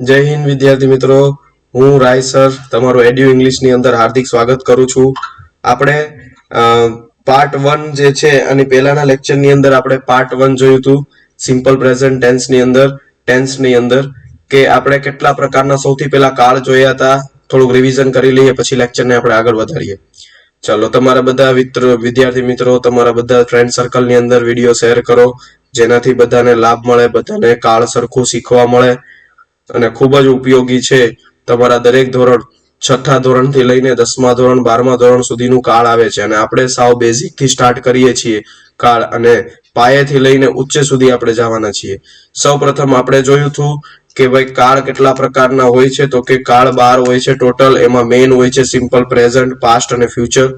જય હિન્દ, વિદ્યાર્થી મિત્રો. હું રાય સર, તમારું એડ્યુ ઇંગ્લિશની અંદર હાર્દિક સ્વાગત કરું છું. આપણે પાર્ટ વન જે છે, અને પહેલાના લેક્ચરની અંદર આપણે પાર્ટ વન જોયું હતું સિમ્પલ પ્રેઝન્ટ ટેન્સની અંદર ટેન્સની અંદર, કે આપણે કેટલા પ્રકારના સૌથી પહેલા કાળ જોયા હતા, થોડુંક રિવિઝન કરી લઈએ, પછી લેક્ચરને આપણે આગળ વધારીએ. ચાલો, તમારા બધા વિદ્યાર્થી મિત્રો, તમારા બધા ફ્રેન્ડ સર્કલની અંદર વીડિયો શેર કરો, જેનાથી બધાને લાભ મળે, બધાને કાળ સરખું શીખવા મળે અને ખૂબ જ ઉપયોગી છે તમારા દરેક ધોરણ, છઠ્ઠા ધોરણથી લઈને દસમા ધોરણ, બારમા ધોરણ સુધીનું કાળ આવે છે. અને આપણે સાવ બેઝિકથી સ્ટાર્ટ કરીએ છીએ કાળ અને પાયેથી લઈને ઉચ્ચ સુધી આપણે જવાના છીએ. સૌ પ્રથમ આપણે જોયું હતું કે ભાઈ કાળ કેટલા પ્રકારના હોય છે. તો કે કાળ બાર હોય છે ટોટલ એમાં મેઇન હોય છે સિમ્પલ પ્રેઝન્ટ પાસ્ટ અને ફ્યુચર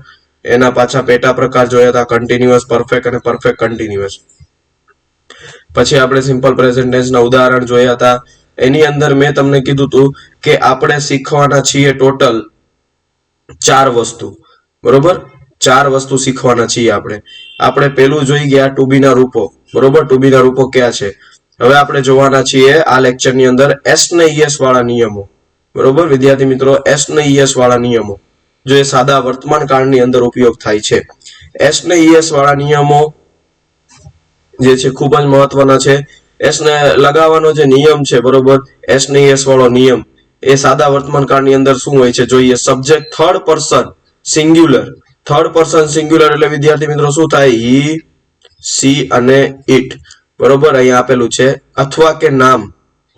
એના પાછા પેટા પ્રકાર જોયા હતા કન્ટિન્યુઅસ પરફેક્ટ અને પરફેક્ટ કન્ટિન્યુઅસ પછી આપણે સિમ્પલ પ્રેઝન્ટ ટેન્સના ઉદાહરણ જોયા હતા. એની અંદર મેં તમને કીધું હતું કે આપણે શીખવાના છીએ ટોટલ ચાર વસ્તુ. બરોબર? ચાર વસ્તુ શીખવાના છીએ આપણે. આપણે પેલું જોઈ ગયા ટુબીના રૂપો. બરોબર? ટુબીના રૂપો ક્યાં છે? હવે આપણે જોવાના છીએ આ લેક્ચરની અંદર એસ ને ઈએસ વાળા નિયમો. બરોબર? વિદ્યાર્થી મિત્રો, એસ ને ઈએસ વાળા નિયમો. જો એ સાદા વર્તમાન કાળની અંદર ઉપયોગ થાય છે. એસ ને ઈએસ વાળા નિયમો જે છે ખૂબ જ મહત્વના છે. એસ ને લગાવવાનો જે નિયમ છે, બરોબર? એસ ને એસ વાળો નિયમ. એ સાદા વર્તમાન કાળની અંદર શું હોય છે? જોઈએ subject third person singular third person singular એટલે, વિદ્યાર્થી મિત્રો, શું થાય? હી સી અને ઇટ બરોબર? અહીંયા આપેલું છે. અથવા કે નામ.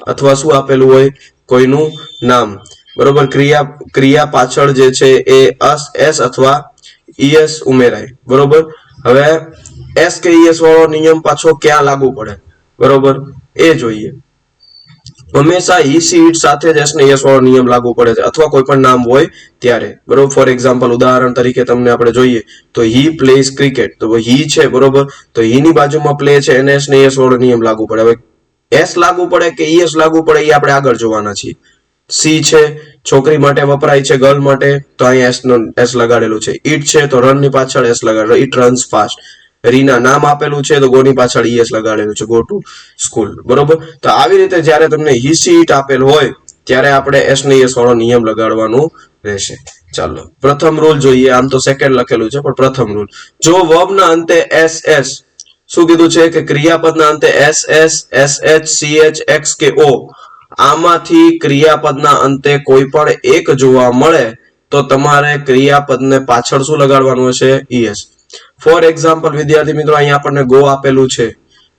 અથવા શું આપેલું હોય? કોઈનું નામ. બરોબર? ક્રિયા ક્રિયા પાછળ જે છે, એ અસ, એસ અથવા ઈએસ ઉમેરાય. બરોબર? હવે, એસ કે ઈએસ વાળો નિયમ પાછો ક્યાં લાગુ પડે? બરોબર? એ જોઈએ. હંમેશા ઈ સીટ સાથે જ ને યસ વાળો નિયમ લાગુ પડે છે, અથવા કોઈ પણ નામ હોય ત્યારે. બરોબર? ફોર એક્ઝામ્પલ ઉદાહરણ તરીકે તમને આપણે જોઈએ, તો હી પ્લેઝ ક્રિકેટ તો હી છે, બરોબર? તો ની બાજુમાં પ્લે છે, એને એસ ને વાળો નિયમ લાગુ પડે. હવે એસ લાગુ પડે કે ઈએસ લાગુ પડે, એ આપણે આગળ જોવાના છીએ. સી છે, છોકરી માટે વપરાય છે ગર્લ માટે, તો અહીંયા એસ નો એસ લગાડેલું છે. ઈટ છે, તો રનની પાછળ એસ લગાડેલો ઈટ રન્સ ફાસ્ટ રીના નામ આપેલું છે, તો ગોની પાછળ ઈએસ લગાડેલું છે ગો ટુ સ્કૂલ બરોબર? તો આવી રીતે જ્યારે તમને હિસીટ આપેલ હોય, ત્યારે આપણે એસ ને એસ વાળો નિયમ લગાડવાનું રહેશે. ચાલો. પ્રથમ રૂલ જોઈએ. આમ તો સેકન્ડ લખેલું છે, પણ પ્રથમ રૂલ જો વર્બ ના અંતે એસ એસ, શું કીધું છે? કે ક્રિયાપદના અંતે S S S H, C H, X કે ઓ, આમાંથી ક્રિયાપદના અંતે કોઈ પણ એક જોવા મળે, તો તમારે ક્રિયાપદને પાછળ શું લગાડવાનું હશે? ઈએસ ફોર એક્ઝામ્પલ વિદ્યાર્થી મિત્રો, અહીંયા આપણને ગો આપેલું છે.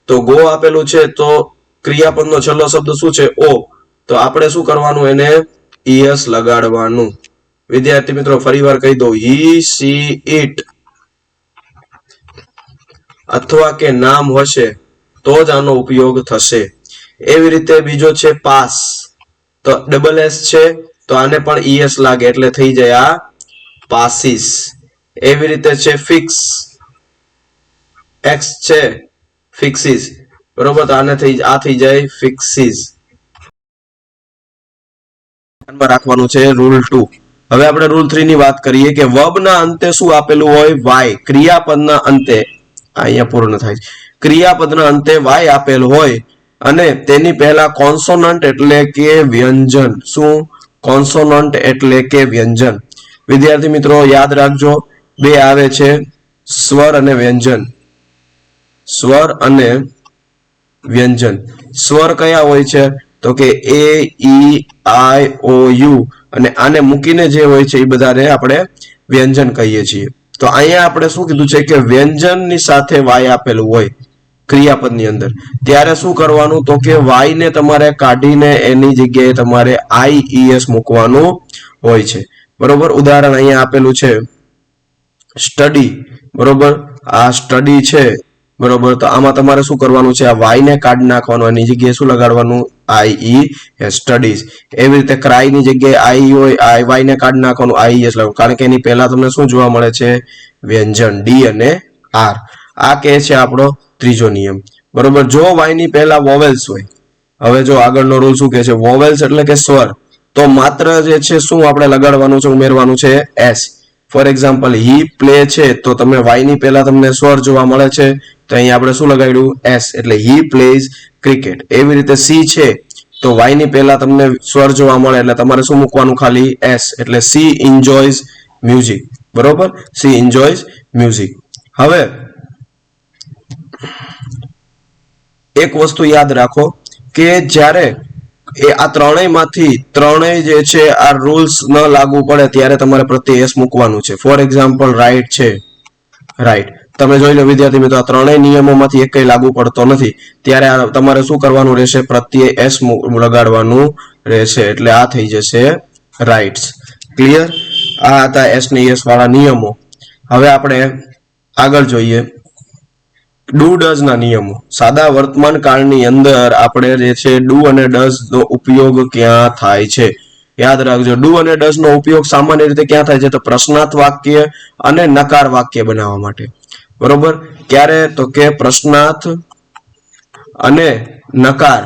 તો ગો આપેલું છે, તો ક્રિયાપદનો છેલ્લો શબ્દ શું છે? ઓ તો આપણે શું કરવાનું? એને ઈયસ લગાડવાનું. વિદ્યાર્થી મિત્રો, ફરીવાર કહી દઉં. હી સી ઇટ અથવા કે નામ હશે, તો જ આનો ઉપયોગ થશે. એવી રીતે બીજો છે પાસ. તો ડબલ એસ છે, તો આને પણ ઈએસ લાગે, એટલે થઈ જાય આ પાસીસ. એવી રીતે છે ફિક્સ એક્સ છે ફિક્સિસ બરોબર? તો આને થઈ, આ થઈ જાય ફિક્સિસ ધ્યાનમાં રાખવાનું છે રૂલ ટુ હવે આપણે રૂલ થ્રી ની વાત કરીએ કે વર્બ ના અંતે શું આપેલું હોય? વાય ક્રિયાપદના અંતે અહીંયા પૂર્ણ થાય છે. ક્રિયાપદના અંતે વાય આપેલ હોય અને તેની પહેલા કોન્સોનન્ટ એટલે કે વ્યંજન. શું? કોન્સોનન્ટ એટલે કે વ્યંજન. વિદ્યાર્થી મિત્રો, યાદ રાખજો બે આવે છે, સ્વર અને વ્યંજન. સ્વર અને વ્યંજન. સ્વર કયા હોય છે? તો કે એ, ઈ, આઈ, ઓ, યુ. અને આને મૂકીને જે હોય છે, એ બધાને આપણે વ્યંજન કહીએ છીએ. તો અહીંયા આપણે શું કીધું છે કે વ્યંજનની સાથે વાય આપેલું હોય, ક્રિયાપદની અંદર. ત્યારે શું કરવાનું? તો કે વાયને તમારે કાઢીને એની જગ્યાએ તમારે આઈઈએસ મૂકવાનું હોય છે. બરોબર? ઉદાહરણ અહીંયા આપેલું છે. સ્ટડી, બરોબર? આ સ્ટડી છે, બરોબર? તો આમાં તમારે શું કરવાનું છે? આ વાય ને કાઢી નાખવાનું, એની જગ્યાએ શું લગાડવાનું? આઈ સ્ટડીઝ એવી રીતે ક્રાયની જગ્યાએ આઈ હોય આઈ વાય ને કાઢી નાખવાનું આઈ એસ લગાડવાનું. કારણ કે એની પહેલા તમને શું જોવા મળે છે? વ્યંજન ડી અને આર આ કે છે આપણો ત્રીજો નિયમ. બરોબર? જો વાયની પહેલા વોવેલ્સ હોય, હવે જો આગળનો રૂલ શું કે છે? વોવેલ્સ એટલે કે સ્વર. તો માત્ર જે છે, શું આપણે લગાડવાનું છે, ઉમેરવાનું છે? S for example he play છે, તો તમે વાયની પહેલા તમને સ્વર જોવા મળે છે. તો અહીંયા આપણે શું લગાડ્યું? એસ એટલે હી પ્લેઝ ક્રિકેટ એવી રીતે સી છે, તો વાયની પહેલા તમને સ્વર જોવા મળે, એટલે તમારે શું મૂકવાનું ખાલી? એસ એટલે સી એન્જોયઝ મ્યુઝિક બરોબર? સી એન્જોયઝ મ્યુઝિક હવે, એક વસ્તુ યાદ રાખો કે જ્યારે એ આ ત્રણેયમાંથી ત્રણેય જે છે, આ રૂલ્સ ન લાગુ પડે ત્યારે તમારે પ્રત્યે એસ મૂકવાનું છે. ફોર એક્ઝામ્પલ રાઈટ છે. રાઈટ તમે જોઈ લો વિદ્યાર્થી મિત્રો, આ ત્રણેય નિયમોમાંથી એક કઈ લાગુ પડતો નથી. ત્યારે તમારે શું કરવાનું રહેશે? પ્રત્યે એસ લગાડવાનું રહેશે. એટલે આ થઈ જશે રાઇટ્સ ક્લિયર આ હતા એસ ને એસ વાળા નિયમો. હવે આપણે આગળ જોઈએ. ડુ ડઝ ના નિયમો. સાદા વર્તમાન કાળની અંદર આપણે જે છે ડુ અને ડઝ નો ઉપયોગ ક્યાં થાય છે? યાદ રાખજો, ડુ અને ડઝ નો ઉપયોગ સામાન્ય રીતે ક્યાં થાય છે? તો પ્રશ્નાર્થ વાક્ય અને નકાર વાક્ય બનાવવા માટે. બરોબર? ક્યારે? તો કે પ્રશ્નાર્થ અને નકાર.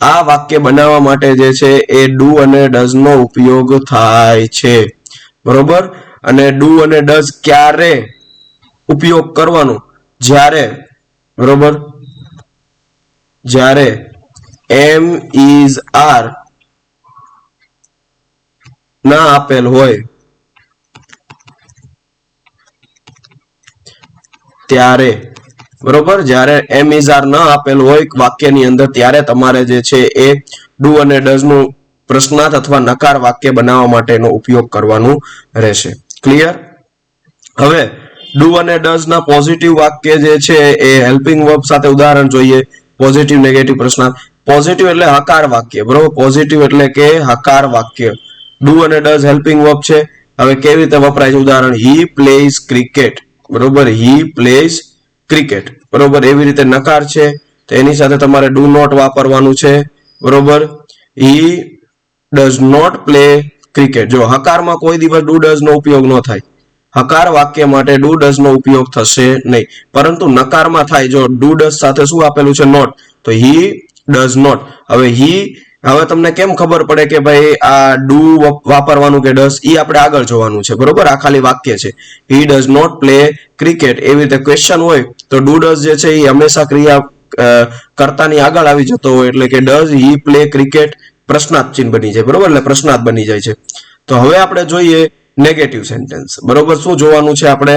આ વાક્ય બનાવવા માટે જે છે એ ડુ અને ડઝ નો ઉપયોગ થાય છે. બરોબર? અને ડુ અને ડઝ ક્યારે ઉપયોગ કરવાનો? જ્યારે બરોબર? જ્યારે એમ ઇઝ આર ના આપેલ હોય, ત્યારે, બરોબર? જ્યારે એમ ઇઝ આર ન આપેલ હોય વાક્યની અંદર, ત્યારે તમારે જે છે એ ડુ અને ડઝનું પ્રશ્નાર્થ અથવા નકાર વાક્ય બનાવવા માટેનો ઉપયોગ કરવાનું રહેશે. ક્લિયર હવે ડુ અને ડઝ ના પોઝિટિવ વાક્ય જે છે એ હેલ્પિંગ વર્બ સાથે ઉદાહરણ જોઈએ. પોઝિટિવ નેગેટિવ પ્રશ્નાર્થ. પોઝિટિવ એટલે હકાર વાક્ય, બરોબર? પોઝિટિવ એટલે કે હકાર વાક્ય. ડુ અને ડઝ હેલ્પિંગ વર્બ છે. હવે કેવી રીતે વપરાય છે? ઉદાહરણ હી પ્લેઝ ક્રિકેટ બરોબર? હી પ્લેઝ ક્રિકેટ બરોબર? એવી રીતે નકાર છે. તો એની સાથે તમારે ડુ નોટ વાપરવાનું છે. બરોબર? He does not play cricket જો હકારમાં કોઈ દિવસ ડુ ડઝ નો ઉપયોગ ન થાય હકાર વાક્ય માટે ડુ ડઝ નો ઉપયોગ થશે નહીં. પરંતુ નકારમાં થાય જો ડુ ડઝ સાથે શું આપેલું છે? નોટ. તો હી ડઝ નોટ. હવે હી, હવે તમને કેમ ખબર પડે કે ભાઈ આ ડુ વાપરવાનું કે ડઝ, ઈ આપણે આગળ જોવાનું છે. બરોબર? આ ખાલી વાક્ય છે. He does not play cricket. એવી રીતે ક્વેશ્ચન હોય તો ડુ ડઝ જે છે એ હંમેશા ક્રિયા કરતાની આગળ આવી જતો હોય એટલે કે ડઝ હી પ્લે ક્રિકેટ પ્રશ્નાર્થ ચિહ્ન બની જાય. બરોબર? એટલે પ્રશ્નાર્થ બની જાય છે. તો હવે આપણે જોઈએ નેગેટિવ સેન્ટેન્સ બરોબર? શું જોવાનું છે આપણે?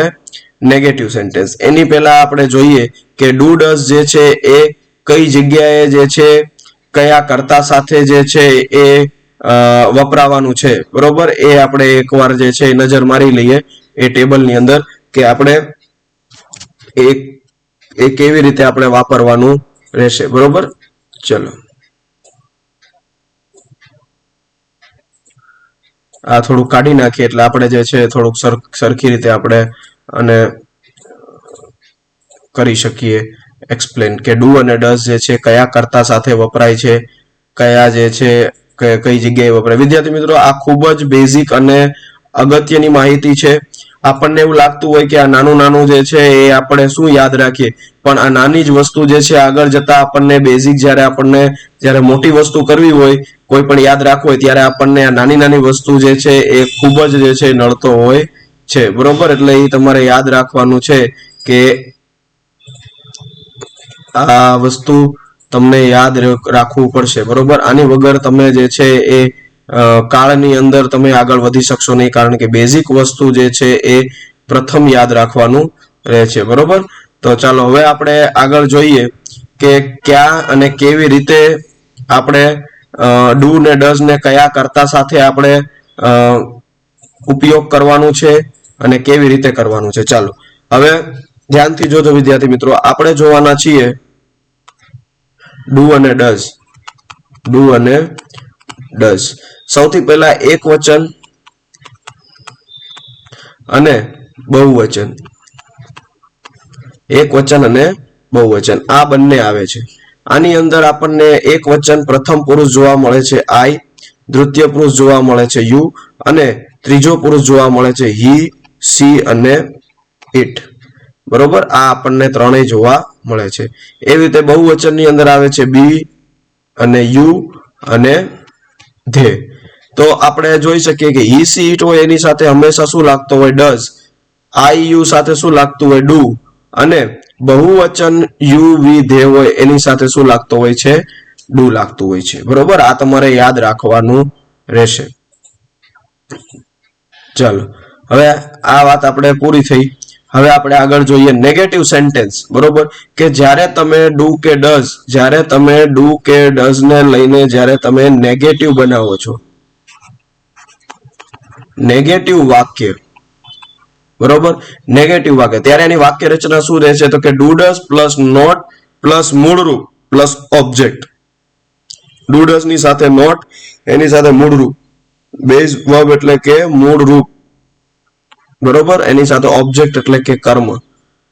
નેગેટિવ સેન્ટેન્સ એની પહેલા આપણે જોઈએ કે ડુ ડસ જે છે એ કઈ જગ્યાએ જે છે, કયા કર્તા સાથે જે છે એ વપરાવાનું છે. બરોબર? એ આપણે એકવાર જે છે નજર મારી લઈએ એ ટેબલની અંદર કે આપણે એ કેવી રીતે આપણે વાપરવાનું રહેશે. બરોબર? ચલો. આ થોડુંક કાઢી નાખીએ એટલે આપણે જે છે થોડુંક સર- સરખી રીતે આપણે અને કરી શકીએ એક્સપ્લેન કે ડુ અને ડઝ જે છે કયા કર્તા સાથે વપરાય છે, કયા જે છે કઈ જગ્યાએ વપરાય. વિદ્યાર્થી મિત્રો, આ ખૂબ જ બેઝિક અને અગત્યની માહિતી છે. આપણને એવું લાગતું હોય કે આ નાનું નાનું જે છે એ આપણે શું યાદ રાખીએ. પણ આ નાની જ વસ્તુ જે છે આગળ જતા આપણને બેઝિક જ્યારે આપણને જ્યારે મોટી વસ્તુ કરવી હોય, કોઈ પણ યાદ રાખવું હોય ત્યારે આપણને આ નાની નાની વસ્તુ જે છે એ ખૂબ જ જે છે નડતો હોય છે. બરોબર? એટલે એ તમારે યાદ રાખવાનું છે કે આ વસ્તુ તમને યાદ રાખવું પડશે. બરોબર? આની વગર તમે જે છે એ કાળની અંદર તમે આગળ વધી શકશો નહીં, કારણ કે બેઝિક વસ્તુ જે છે એ પ્રથમ યાદ રાખવાનું રહે છે, બરોબર? તો ચાલો, હવે આપણે આગળ જોઈએ કે ક્યાં અને કેવી રીતે આપણે ડુ ને ડઝ ને કયા કરતા સાથે આપણે ઉપયોગ કરવાનું છે અને કેવી રીતે કરવાનું છે. ચાલો, હવે ધ્યાનથી જોજો વિદ્યાર્થી મિત્રો, આપણે જોવાના છીએ ડુ અને ડઝ ડુ અને ડઝ સૌથી પહેલા એક વચન અને બહુવચન. એક વચન અને બહુવચન. આ બંને આવે છે. આની અંદર આપણને એક વચન પ્રથમ પુરુષ જોવા મળે છે આઈ, દ્વિતીય પુરુષ જોવા મળે છે યુ, અને ત્રીજો પુરુષ જોવા મળે છે હી, સી અને ઇટ. બરોબર? આ આપણને ત્રણેય જોવા મળે છે. એવી રીતે બહુવચનની અંદર આવે છે બી અને યુ અને ધે તો આપણે જોઈ શકીએ કે હી સી ઇટ હોય એની સાથે હંમેશા શું લાગતો હોય? ડઝ આઈ યુ સાથે શું લાગતું હોય? ડુ અને બહુવચન યુ વી ધે હોય એની સાથે શું લાગતો હોય છે? ડુ લાગતું હોય છે. બરોબર? આ તમારે યાદ રાખવાનું રહેશે. ચાલો. હવે આ વાત આપણે પૂરી થઈ. હવે આપણે આગળ જોઈએ નેગેટિવ સેન્ટેન્સ બરોબર? કે જ્યારે તમે ડુ કે ડઝ જ્યારે તમે ડુ કે ડઝ ને લઈને જ્યારે તમે નેગેટિવ બનાવો છો. નેગેટિવ વાક્ય. બરોબર? નેગેટિવ વાક્ય. ત્યારે એની વાક્ય રચના શું રહેશે તો કે do does plus not plus મૂળરૂપ plus object ડુડસની સાથે નોટ એની સાથે મૂળરૂપ. બેઝ વર્બ એટલે કે મૂળરૂપ. બરોબર? એની સાથે ઓબ્જેક્ટ એટલે કે કર્મ.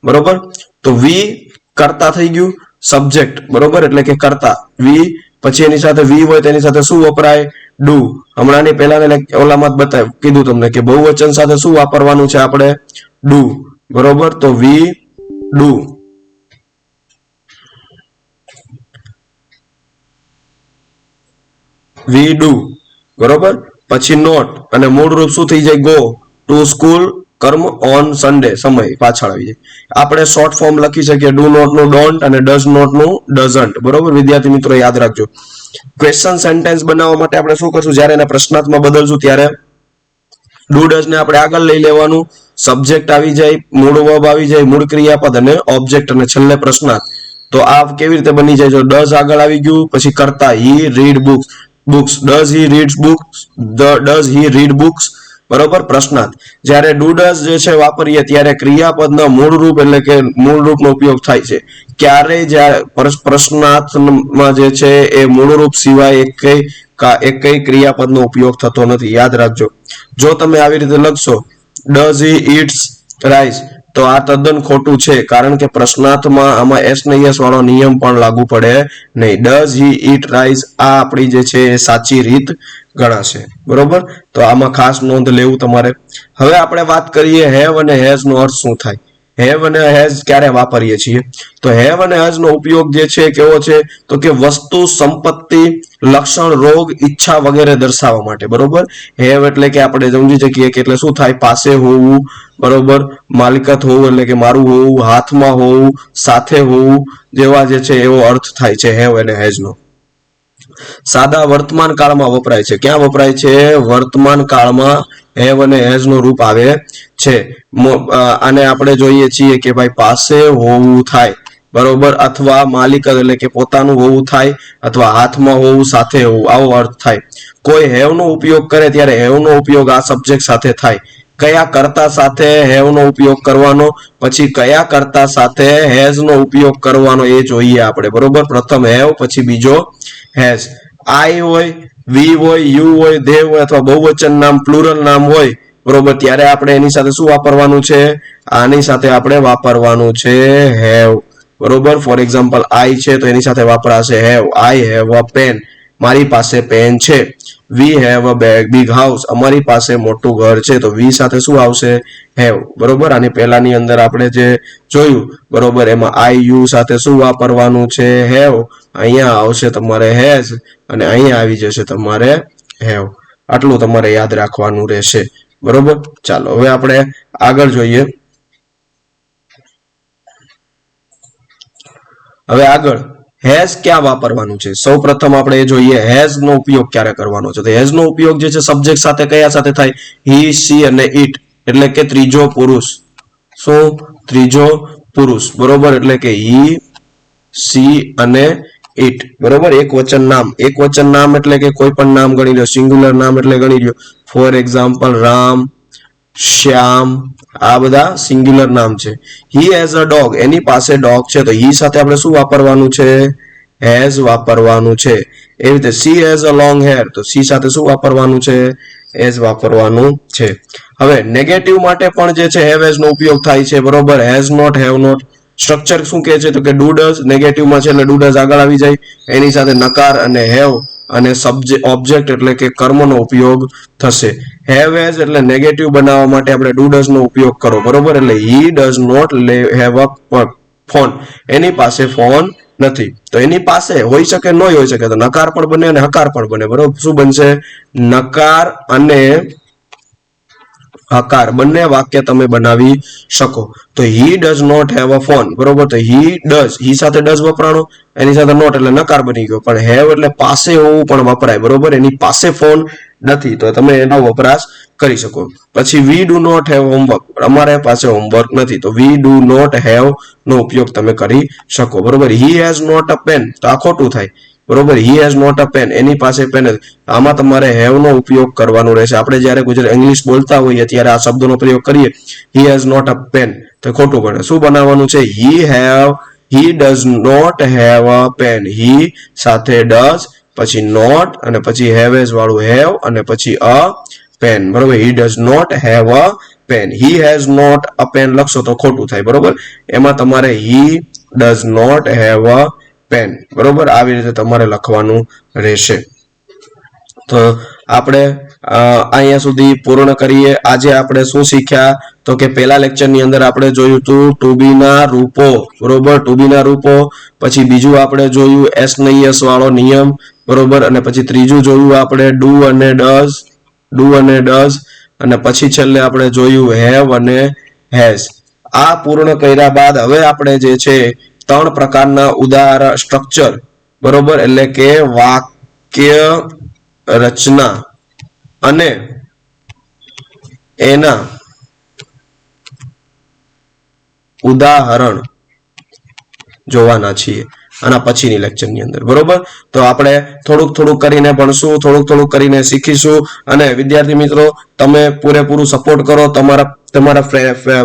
બરોબર? તો વી કરતા થઈ ગયું સબ્જેક્ટ બરોબર? એટલે કે કરતા. વી પછી એની સાથે વી હોય તેની સાથે શું વપરાય? ડુ હમણાંની પહેલાને ઓલામાં જ બતાવ કીધું તમને કે બહુવચન સાથે શું વાપરવાનું છે આપણે? ડુ બરોબર? તો વી ડુ વી ડુ બરોબર? પછી નોટ. અને મૂળ રૂપ શું થઈ જાય? ગો ટુ સ્કૂલ કર્મ ઓન સન્ડે સમય પાછળ આવી જાય. આપણે શોર્ટ ફોર્મ લખી શકીએ ડુ નોટનું ડોન્ટ અને ડઝ નોટનું ડઝન્ટ બરોબર? વિદ્યાર્થી મિત્રો, યાદ રાખજો. ક્વેશ્ચન સેન્ટેન્સ બનાવવા માટે આપણે શું કરશું? જ્યારે એને પ્રશ્નાર્થમાં બદલશું, ત્યારે ડુ ડઝ ને આપણે આગળ લઈ લેવાનું. સબ્જેક્ટ આવી જાય, મૂળ વર્બ આવી જાય, મૂળ ક્રિયાપદ અને ઓબ્જેક્ટ અને છેલ્લે પ્રશ્નાર્થ. તો આ કેવી રીતે બની જાય? જો ડઝ આગળ આવી ગયું, પછી કરતા he read books books does he reads books the does he read books બરોબર? પ્રશ્નાર્થ. જ્યારે ડુ ડઝ જે છે વાપરીએ ત્યારે ક્રિયાપદના મૂળ રૂપ એટલે કે મૂળ રૂપનો ઉપયોગ થાય છે. ક્યારેય જ્યારે પ્રશ- પ્રશ્નાર્થમાં જે છે એ મૂળ રૂપ સિવાય એકેય કા, એકેય ક્રિયાપદનો ઉપયોગ થતો નથી. યાદ રાખજો. જો તમે આવી રીતે લખશો ડઝ હી ઇટ્સ રાઈસ તો આ તદ્દન ખોટું છે, કારણ કે પ્રશ્નાર્થમાં આમાં એસ ને યસ વાળો નિયમ પણ લાગુ પડે નહીં. ડઝ હી ઇટ રાઈસ આ આપણી જે છે એ સાચી રીત ગણાશે. બરોબર? તો આમાં ખાસ નોંધ લેવું તમારે. હવે આપણે વાત કરીએ હેવ અને હેઝ નો અર્થ શું થાય? હેવ અને હેઝ ક્યારે વાપરીએ છીએ? તો હેવ અને હેઝ નો ઉપયોગ જે છે કેવો છે? તો કે વસ્તુ, સંપત્તિ, લક્ષણ, રોગ, ઈચ્છા વગેરે દર્શાવવા માટે. બરોબર? હેવ એટલે કે આપણે સમજી શકીએ કે એટલે શું થાય? પાસે હોવું. બરોબર? માલિકત હોવું એટલે કે મારું હોવું, હાથમાં હોવું, સાથે હોવું જેવા જે છે એવો અર્થ થાય છે હેવ અને હેઝ નો સાદા વર્તમાન કાળમાં વપરાય છે. ક્યાં વપરાય છે? વર્તમાન કાળમાં હેવ અને હેઝનું રૂપ આવે છે. અને આપણે જોઈએ છીએ કે ભાઈ પાસે હોવું થાય. બરોબર? અથવા માલિક એટલે કે પોતાનું હોવું થાય અથવા હાથમાં હોવું સાથે હોવું. આવો અર્થ થાય. કોઈ હેવ નો ઉપયોગ કરે ત્યારે હેવ નો ઉપયોગ આ સબ્જેક્ટ સાથે થાય. કયા કર્તા સાથે હેવ નો ઉપયોગ કરવાનો, પછી કયા કર્તા સાથે હેઝ નો ઉપયોગ કરવાનો એ જોઈએ આપણે, બરોબર? પ્રથમ હેવ, પછી બીજો હેઝ. આઈ હોય, વી હોય, યુ હોય ધે હોય અથવા બહુવચન નામ, પ્લુરલ નામ હોય, બરોબર? ત્યારે આપણે એની સાથે શું વાપરવાનું છે? આની સાથે આપણે વાપરવાનું છે હેવ. બરોબર? ફોર એક્ઝામ્પલ, આઈ છે તો એની સાથે વાપરાશે have. I have a pen. મારી પાસે પેન છે. We have a big house અમારી પાસે મોટું ઘર છે. તો વી સાથે શું આવશે? હેવ બરોબર? આની પહેલાની અંદર આપણે જે જોયું, બરોબર? એમાં આઈ યુ સાથે શું વાપરવાનું છે? હેવ અહીંયા આવશે તમારે હેઝ અને અહીંયા આવી જશે તમારે હેવ આટલું તમારે યાદ રાખવાનું રહેશે. બરોબર? ચાલો, હવે આપણે આગળ જોઈએ. હવે આગળ. હેઝ ક્યાં વાપરવાનું છે? સૌ પ્રથમ આપણે એ જોઈએ હેઝ નો ઉપયોગ ક્યારે કરવાનો છે? તો હેઝ નો ઉપયોગ જે છે, સબ્જેક્ટ સાથે કયા સાથે થાય? હી સી અને ઇટ. એટલે કે ત્રીજો પુરુષ. સો ત્રીજો પુરુષ. બરોબર? એટલે કે હી સી અને ઇટ. બરોબર? એક વચન નામ. એક વચન નામ એટલે કે કોઈ પણ નામ ગણી લો. સિંગ્યુલર નામ એટલે ગણી લો ફોર એક્ઝામ્પલ, રામ. શ્યામ, આ બધા સિંગ્યુલર નામ છે. હી હેઝ અ ડોગ એની પાસે ડોગ છે. તો હી સાથે આપણે શું વાપરવાનું છે? હેઝ વાપરવાનું છે. એ રીતે she has a long hair તો સી સાથે શું વાપરવાનું છે? હેઝ વાપરવાનું છે. હવે નેગેટિવ માટે પણ જે છે હેવ હેઝ નો ઉપયોગ થાય છે. બરોબર? Has not have not structure શું કહે છે? તો કે ડુડસ નેગેટિવમાં છે એટલે ડુડસ આગળ આવી જાય. એની સાથે નકાર અને હેવ અને સબ્જેક્ટ ઓબ્જેક્ટ એટલે કે કર્મનો ઉપયોગ થશે. હેવ એઝ એટલે નેગેટિવ બનાવવા માટે આપણે ડુ નો ઉપયોગ કરો. બરોબર? એટલે he does not have a phone એની પાસે ફોન નથી. તો એની પાસે હોઈ શકે, ન હોઈ શકે, તો નકાર પણ બને અને હકાર પણ બને. બરોબર? શું બનશે? નકાર અને હકાર બંને વાક્ય તમે બનાવી શકો. તો he does not have a phone બરોબર? તો હી ડઝ હી સાથે ડઝ વપરાણો, એની સાથે નોટ એટલે નકાર બની ગયો. પણ હેવ એટલે પાસે હોવું પણ વપરાય, બરોબર? એની પાસે ફોન નથી, તો તમે એનો વપરાશ કરી શકો. પછી we do not have homework અમારે પાસે હોમવર્ક નથી, તો વી ડુ નોટ હેવ નો ઉપયોગ તમે કરી શકો, બરોબર? He has not a pen તો આ ખોટું થાય. બરોબર? He has not a pen એની પાસે પેન આમાં તમારે હેવ નો ઉપયોગ કરવાનો રહેશે. આપણે જ્યારે ગુજરાત ઇંગ્લિશ બોલતા હોઈએ ત્યારે આ શબ્દનો પ્રયોગ કરીએ. He has not a pen તો ખોટું પડે. શું બનાવવાનું છે? He have he does not have a pen he સાથે ડઝ પછી નોટ અને પછી હેવ એઝ વાળું હેવ અને પછી અ પેન બરોબર? He does not have a pen he has not a pen લખશો તો ખોટું થાય. બરોબર? એમાં તમારે he does not have a pen બરોબર? આવી રીતે તમારે લખવાનું રહેશે. તો આપણે અહીંયા સુધી પૂર્ણ કરીએ. આજે આપણે શું શીખ્યા? તો કે પેલા લેક્ચરની અંદર આપણે જોયું હતું ટુબીના રૂપો. બરોબર? ટુબીના રૂપો. પછી બીજું આપણે જોયું, એસ નૈયસ વાળો નિયમ. બરોબર? અને પછી ત્રીજું જોયું આપણે, ડુ અને ડઝ. ડુ અને ડઝ. અને પછી છેલ્લે આપણે જોયું, હેવ અને હેઝ. આ પૂર્ણ કર્યા બાદ હવે આપણે જે છે ત્રણ પ્રકારના ઉદાહરણ સ્ટ્રક્ચર બરોબર? એટલે કે વાક્ય, રચના અને એના ઉદાહરણ જોવાના છીએ આના પછીની લેક્ચરની અંદર, બરોબર? તો આપણે થોડુંક થોડુંક કરીને ભણશું, થોડુંક થોડુંક કરીને શીખીશું અને વિદ્યાર્થી મિત્રો, તમે પૂરેપૂરું સપોર્ટ કરો તમારા તમારા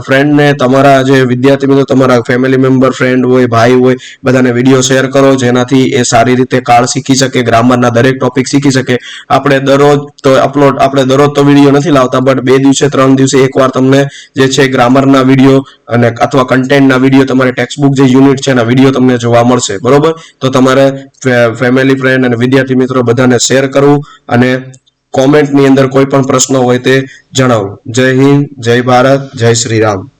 ફ્રેન્ડને તમારા જે વિદ્યાર્થી મિત્રો, તમારા ફેમિલી મેમ્બર ફ્રેન્ડ હોય, ભાઈ હોય, બધાને વીડિયો શેર કરો, જેનાથી એ સારી રીતે કાળ શીખી શકે ગ્રામરના દરેક ટોપિક શીખી શકે. આપણે દરરોજ તો અપલોડ આપણે દરરોજ તો વીડિયો નથી લાવતા બટ બે દિવસે, ત્રણ દિવસે એકવાર તમને જે છે ગ્રામરના વીડિયો અને અથવા કન્ટેન્ટના વીડિયો તમારે ટેક્સ્ટબુક જે યુનિટ છે એના વીડિયો તમને જોવા મળશે. બરોબર? તો તમારે ફેમિલી ફ્રેન્ડ અને વિદ્યાર્થી મિત્રો બધાને શેર કરવું અને કોમેન્ટની અંદર કોઈ પણ પ્રશ્ન હોય તે જણાવો. જય હિન્દ, જય ભારત, જય શ્રી રામ.